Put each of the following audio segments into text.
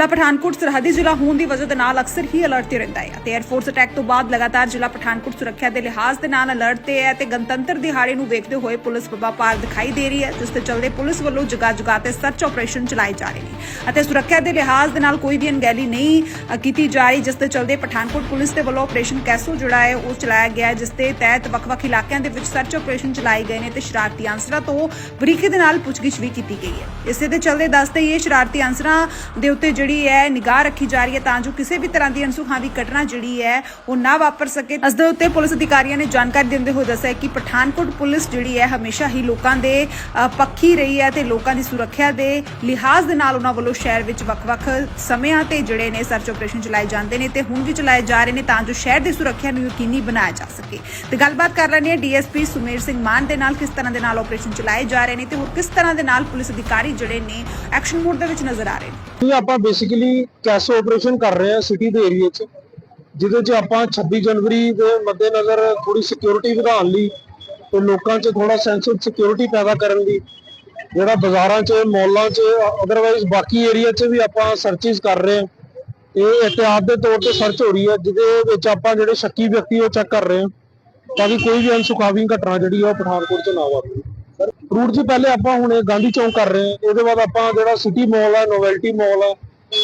ਜ਼ਿਲ੍ਹਾ ਪਠਾਨਕੋਟ, ਸਰਹੱਦੀ ਜ਼ਿਲ੍ਹਾ ਹੋਣ ਦੀ ਵਜ੍ਹਾ ਦੇ ਨਾਲ ਅਕਸਰ ਹੀ ਅਲਰਟ ਤੇ ਰਹਿੰਦਾ ਹੈ ਤੇ 에ਅਰਫੋਰਸ ਅਟੈਕ ਤੋਂ ਬਾਅਦ ਲਗਾਤਾਰ ਜ਼ਿਲ੍ਹਾ ਪਠਾਨਕੋਟ ਸੁਰੱਖਿਆ ਦੇ ਲਿਹਾਜ਼ ਦੇ ਨਾਲ ਅਲਰਟ ਤੇ ਹੈ ਤੇ ਗਣਤੰਤਰ ਦਿਹਾੜੇ ਨੂੰ ਵੇਖਦੇ ਹੋਏ ਪੁਲਿਸ ਬੱਬਾ ਪਾਰ ਦਿਖਾਈ ਦੇ ਰਹੀ ਹੈ, ਜਿਸ ਤੇ ਚੱਲਦੇ ਪੁਲਿਸ ਵੱਲੋਂ ਜਗ੍ਹਾ ਜਗ੍ਹਾ ਤੇ ਸਰਚ ਆਪਰੇਸ਼ਨ ਚਲਾਏ ਜਾ ਰਹੇ ਨੇ ਅਤੇ ਸੁਰੱਖਿਆ ਦੇ ਲਿਹਾਜ਼ ਦੇ ਨਾਲ ਕੋਈ ਵੀ ਅਣਗਹਿਲੀ ਨਹੀਂ ਕੀਤੀ ਜਾ ਰਹੀ, ਜਿਸ ਤੇ ਚੱਲਦੇ ਪਠਾਨਕੋਟ ਪੁਲਿਸ ਦੇ ਵੱਲੋਂ ਆਪਰੇਸ਼ਨ ਕੈਸੋ ਜਿਹੜਾ ਹੈ, ਉਹ ਚਲਾਇਆ ਗਿਆ ਜਿਸ ਦੇ ਤਹਿਤ ਵੱਖ-ਵੱਖ ਇਲਾਕਿਆਂ ਦੇ ਵਿੱਚ ਸਰਚ ਆਪਰੇਸ਼ਨ ਚਲਾਏ ਗਏ ਨੇ ਤੇ ਸ਼ਰਾਰਤੀ ਅਨਸਰਾਂ ਤੋਂ ਬਰੀਕੀ ਦੇ ਨਾਲ ਪੁੱਛਗਿੱਛ ਵੀ ਕੀਤੀ ਗਈ ਹੈ। ਇਸੇ ਦੇ ਚੱਲਦੇ ਦੱਸਦੇ ਇਹ ਸ਼ਰਾਰਤੀ ਅਨਸਰਾਂ ਦੇ ਉੱਤੇ ਜਿਹੜੀ ਹੈ, ਨਿਗਾਹ ਰੱਖੀ ਜਾ ਰਹੀ ਹੈ ਤਾਂ ਜੋ ਕਿਸੇ ਵੀ ਤਰ੍ਹਾਂ ਦੀ ਅਨਸੁਖਾਵੀ ਘਟਨਾ ਜਿਹੜੀ ਹੈ, ਉਹ ਨਾ ਵਾਪਰ ਸਕੇ। ਇਸ ਦੇ ਉੱਤੇ ਪੁਲਿਸ ਅਧਿਕਾਰੀਆਂ ਨੇ ਜਾਣਕਾਰੀ ਦਿੰਦੇ ਹੋਏ ਦੱਸਿਆ ਕਿ ਪਠਾਨਕੋਟ ਪੁਲਿਸ ਜਿਹੜੀ ਹੈ, ਹਮੇਸ਼ਾ ਹੀ ਲੋਕਾਂ ਦੇ ਪੱਖੀ ਰਹੀ ਹੈ ਤੇ ਲੋਕਾਂ ਦੀ ਸੁਰੱਖਿਆ ਦੇ ਲਿਹਾਜ਼ ਦੇ ਨਾਲ ਉਹਨਾਂ ਵੱਲੋਂ ਸ਼ਹਿਰ ਵਿੱਚ ਵੱਖ-ਵੱਖ ਸਮਿਆਂ ਤੇ ਜਿਹੜੇ ਨੇ ਸਰਚ ਆਪਰੇਸ਼ਨ ਚਲਾਏ ਜਾਂਦੇ ਨੇ ਤੇ ਹੁਣ ਵੀ ਚਲਾਏ ਜਾ ਰਹੇ ਨੇ ਤਾਂ ਜੋ ਸ਼ਹਿਰ ਦੀ ਸੁਰੱਖਿਆ ਨੂੰ ਯਕੀਨੀ ਬਣਾਇਆ ਜਾ ਸਕੇ। ਤੇ ਗੱਲਬਾਤ ਕਰ ਰਹੇ ਨੇ ਡੀਐਸਪੀ ਸੁਮੇਰ ਸਿੰਘ ਮਾਨ ਦੇ ਨਾਲ, ਕਿਸ ਤਰ੍ਹਾਂ ਦੇ ਨਾਲ ਆਪਰੇਸ਼ਨ ਚਲਾਏ ਜਾ ਰਹੇ ਨੇ ਤੇ ਹੋਰ ਕਿਸ ਤਰ੍ਹਾਂ ਦੇ ਨਾਲ ਪੁਲਿਸ ਅਧਿਕਾਰੀ ਜਿਹੜੇ ਨੇ ਐਕਸ਼ਨ ਮੋਡ ਦੇ ਵਿੱਚ ਨਜ਼ਰ ਆ ਰਹੇ ਨੇ। ਆਪਾਂ ਬੇਸਿਕਲੀ ਕੈਸੋ ਆਪਰੇਸ਼ਨ ਕਰ ਰਹੇ ਹਾਂ ਸਿਟੀ ਦੇ ਏਰੀਆ 'ਚ, ਜਿਹਦੇ 'ਚ ਆਪਾਂ 26 ਜਨਵਰੀ ਦੇ ਮੱਦੇਨਜ਼ਰ ਥੋੜੀ ਸਿਕਿਉਰਿਟੀ ਵਧਾਉਣ ਲਈ ਤੇ ਲੋਕਾਂ 'ਚ ਥੋੜਾ ਸੈਂਸ ਆਫ ਸਿਕਿਉਰਿਟੀ ਪੈਦਾ ਕਰਨ ਲਈ, ਜਿਹੜਾ ਬਾਜ਼ਾਰਾਂ 'ਚ, ਮੌਲਾਂ 'ਚ ਅਦਰਵਾਈਜ਼ ਬਾਕੀ ਏਰੀਆ 'ਚ ਵੀ ਆਪਾਂ ਸਰਚਿਸ ਕਰ ਰਹੇ ਹਾਂ। ਇਹ ਇhtiyਾਤ ਦੇ ਤੌਰ ਤੇ ਸਰਚ ਹੋ ਰਹੀ ਹੈ, ਜਿਹਦੇ ਵਿੱਚ ਆਪਾਂ ਜਿਹੜੇ ਸ਼ੱਕੀ ਵਿਅਕਤੀ ਉਹ ਚੈੱਕ ਕਰ ਰਹੇ ਹਾਂ, ਤਾਂ ਕਿ ਕੋਈ ਵੀ ਅਨਸੁਖਾਵੀ ਘਟਨਾ ਜਿਹੜੀ ਆ ਉਹ ਪਠਾਨਕੋਟ 'ਚ ਨਾ ਵਾਪਰੇ। ਰੂਟ ਜੀ ਪਹਿਲੇ ਆਪਾਂ ਹੁਣ ਇਹ ਗਾਂਧੀ ਚੌਂਕ ਕਰ ਰਹੇ ਹਾਂ, ਇਹਦੇ ਬਾਅਦ ਆਪਾਂ ਜਿਹੜਾ ਸਿਟੀ ਮਾਲ ਹੈ ਨੋਵੈਲਟੀ ਮਾਲ ਹੈ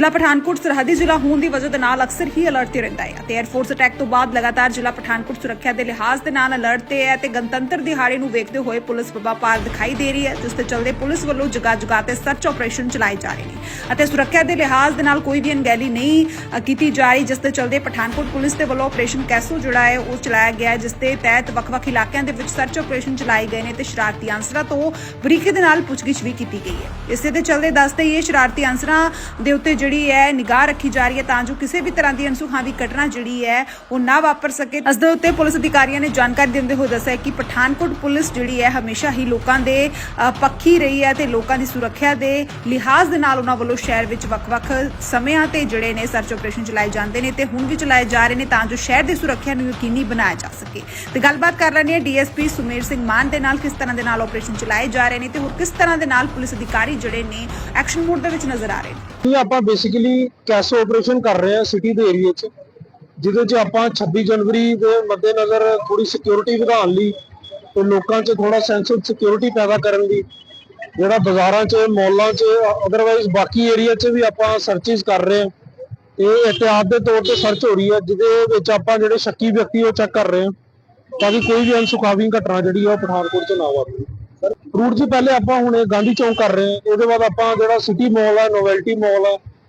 ਜ਼ਿਲ੍ਹਾ ਪਠਾਨਕੋਟ ਸਰਹੱਦੀ ਜ਼ਿਲ੍ਹਾ ਹੋਣ ਦੀ ਵਜ੍ਹਾ ਦੇ ਨਾਲ ਅਕਸਰ ਹੀ ਅਲਰਟ ਤੇ ਰਹਿੰਦਾ ਹੈ ਤੇ 에ਅਰਫੋਰਸ ਅਟੈਕ ਤੋਂ ਬਾਅਦ ਲਗਾਤਾਰ ਜ਼ਿਲ੍ਹਾ ਪਠਾਨਕੋਟ ਸੁਰੱਖਿਆ ਦੇ ਲਿਹਾਜ਼ ਦੇ ਨਾਲ ਅਲਰਟ ਤੇ ਹੈ ਤੇ ਗਣਤੰਤਰ ਦਿਹਾੜੇ ਨੂੰ ਵੇਖਦੇ ਹੋਏ ਪੁਲਿਸ ਬੱਬਾ ਪਾਰ ਦਿਖਾਈ ਦੇ ਰਹੀ ਹੈ, ਜਿਸ ਤੇ ਚੱਲਦੇ ਪੁਲਿਸ ਵੱਲੋਂ ਜਗ੍ਹਾ ਜਗ੍ਹਾ ਤੇ ਸਰਚ ਆਪਰੇਸ਼ਨ ਚਲਾਏ ਜਾ ਰਹੇ ਨੇ ਅਤੇ ਸੁਰੱਖਿਆ ਦੇ ਲਿਹਾਜ਼ ਦੇ ਨਾਲ ਕੋਈ ਵੀ ਅਣਗਹਿਲੀ ਨਹੀਂ ਕੀਤੀ ਜਾ ਰਹੀ, ਜਿਸ ਤੇ ਚੱਲਦੇ ਪਠਾਨਕੋਟ ਪੁਲਿਸ ਦੇ ਵੱਲੋਂ ਆਪਰੇਸ਼ਨ ਕੈਸੋ ਜਿਹੜਾ ਹੈ, ਉਹ ਚਲਾਇਆ ਗਿਆ ਜਿਸ ਦੇ ਤਹਿਤ ਵੱਖ-ਵੱਖ ਇਲਾਕਿਆਂ ਦੇ ਵਿੱਚ ਸਰਚ ਆਪਰੇਸ਼ਨ ਚਲਾਏ ਗਏ ਨੇ ਤੇ ਸ਼ਰਾਰਤੀ ਅਨਸਰਾਂ ਤੋਂ ਬਰੀਕੀ ਦੇ ਨਾਲ ਪੁੱਛਗਿੱਛ ਵੀ ਕੀਤੀ ਗਈ ਹੈ। ਇਸੇ ਦੇ ਚੱਲਦੇ ਦੱਸਦੇ ਇਹ ਸ਼ਰਾਰਤੀ ਅਨਸਰਾਂ ਦੇ ਉੱਤੇ ਜਿਹੜੀ ਹੈ, ਨਿਗਾਹ ਰੱਖੀ ਜਾ ਰਹੀ ਹੈ ਤਾਂ ਜੋ ਕਿਸੇ ਵੀ ਤਰ੍ਹਾਂ ਦੀ ਅਨਸੁਖਾਵੀ ਘਟਨਾ ਜਿਹੜੀ ਹੈ, ਉਹ ਨਾ ਵਾਪਰ ਸਕੇ। ਇਸ ਦੇ ਉੱਤੇ ਪੁਲਿਸ ਅਧਿਕਾਰੀਆਂ ਨੇ ਜਾਣਕਾਰੀ ਦਿੰਦੇ ਹੋਏ ਦੱਸਿਆ ਕਿ ਪਠਾਨਕੋਟ ਪੁਲਿਸ ਜਿਹੜੀ ਹੈ, ਹਮੇਸ਼ਾ ਹੀ ਲੋਕਾਂ ਦੇ ਪੱਖੀ ਰਹੀ ਹੈ ਤੇ ਲੋਕਾਂ ਦੀ ਸੁਰੱਖਿਆ ਦੇ ਲਿਹਾਜ਼ ਦੇ ਨਾਲ ਉਹਨਾਂ ਵੱਲੋਂ ਸ਼ਹਿਰ ਵਿੱਚ ਵੱਖ-ਵੱਖ ਸਮਿਆਂ ਤੇ ਜਿਹੜੇ ਨੇ ਸਰਚ ਆਪਰੇਸ਼ਨ ਚਲਾਏ ਜਾਂਦੇ ਨੇ ਤੇ ਹੁਣ ਵੀ ਚਲਾਏ ਜਾ ਰਹੇ ਨੇ ਤਾਂ ਜੋ ਸ਼ਹਿਰ ਦੀ ਸੁਰੱਖਿਆ ਨੂੰ ਯਕੀਨੀ ਬਣਾਇਆ ਜਾ ਸਕੇ। ਤੇ ਗੱਲਬਾਤ ਕਰ ਰਹੇ ਨੇ ਡੀਐਸਪੀ ਸੁਮੇਰ ਸਿੰਘ ਮਾਨ ਦੇ ਨਾਲ ਕਿਸ ਤਰ੍ਹਾਂ ਦੇ ਨਾਲ ਆਪਰੇਸ਼ਨ ਚਲਾਏ ਜਾ ਰਹੇ ਨੇ ਤੇ ਹੋਰ ਕਿਸ ਤਰ੍ਹਾਂ ਦੇ ਨਾਲ ਪੁਲਿਸ ਅਧਿਕਾਰੀ ਜਿਹੜੇ ਨੇ ਐਕਸ਼ਨ ਮੋਡ ਦੇ ਵਿੱਚ ਨਜ਼ਰ ਆ ਰਹੇ ਨੇ। ਆਪਾਂ ਬੇਸਿਕਲੀ ਕੈਸੋ ਆਪਰੇਸ਼ਨ ਕਰ ਰਹੇ ਹਾਂ ਸਿਟੀ ਦੇ ਏਰੀਆ 'ਚ, ਜਿਹਦੇ 'ਚ ਆਪਾਂ 26 ਜਨਵਰੀ ਦੇ ਮੱਦੇਨਜ਼ਰ ਥੋੜੀ ਸਿਕਿਉਰਿਟੀ ਵਧਾਉਣ ਲਈ ਤੇ ਲੋਕਾਂ 'ਚ ਥੋੜਾ ਸੈਂਸ ਆਫ ਸਿਕਿਉਰਿਟੀ ਪੈਦਾ ਕਰਨ ਲਈ ਜਿਹੜਾ ਬਾਜ਼ਾਰਾਂ 'ਚ, ਮੌਲਾਂ 'ਚ ਅਦਰਵਾਈਜ਼ ਬਾਕੀ ਏਰੀਆ 'ਚ ਵੀ ਆਪਾਂ ਸਰਚਿਸ ਕਰ ਰਹੇ ਹਾਂ। ਇਹ ਇhtiyਾਤ ਦੇ ਤੌਰ ਤੇ ਸਰਚ ਹੋ ਰਹੀ ਹੈ, ਜਿਹਦੇ ਵਿੱਚ ਆਪਾਂ ਜਿਹੜੇ ਸ਼ੱਕੀ ਵਿਅਕਤੀ ਉਹ ਚੈੱਕ ਕਰ ਰਹੇ ਹਾਂ, ਤਾਂ ਕਿ ਕੋਈ ਵੀ ਅਨਸੁਖਾਵੀ ਘਟਨਾ ਜਿਹੜੀ ਆ ਉਹ ਪਠਾਨਕੋਟ 'ਚ ਨਾ ਵਾਪਰੇ। ਰੂਟ ਜੀ ਪਹਿਲੇ ਆਪਾਂ ਹੁਣ ਇਹ ਗਾਂਧੀ ਚੌਂਕ ਕਰ ਰਹੇ ਹਾਂ ਉਹਦੇ ਬਾਅਦ ਆਪਾਂ ਜਿਹੜਾ ਸਿਟੀ ਮਾਲ ਆ ਨੋਵੈਲਟੀ ਮਾਲ ਆ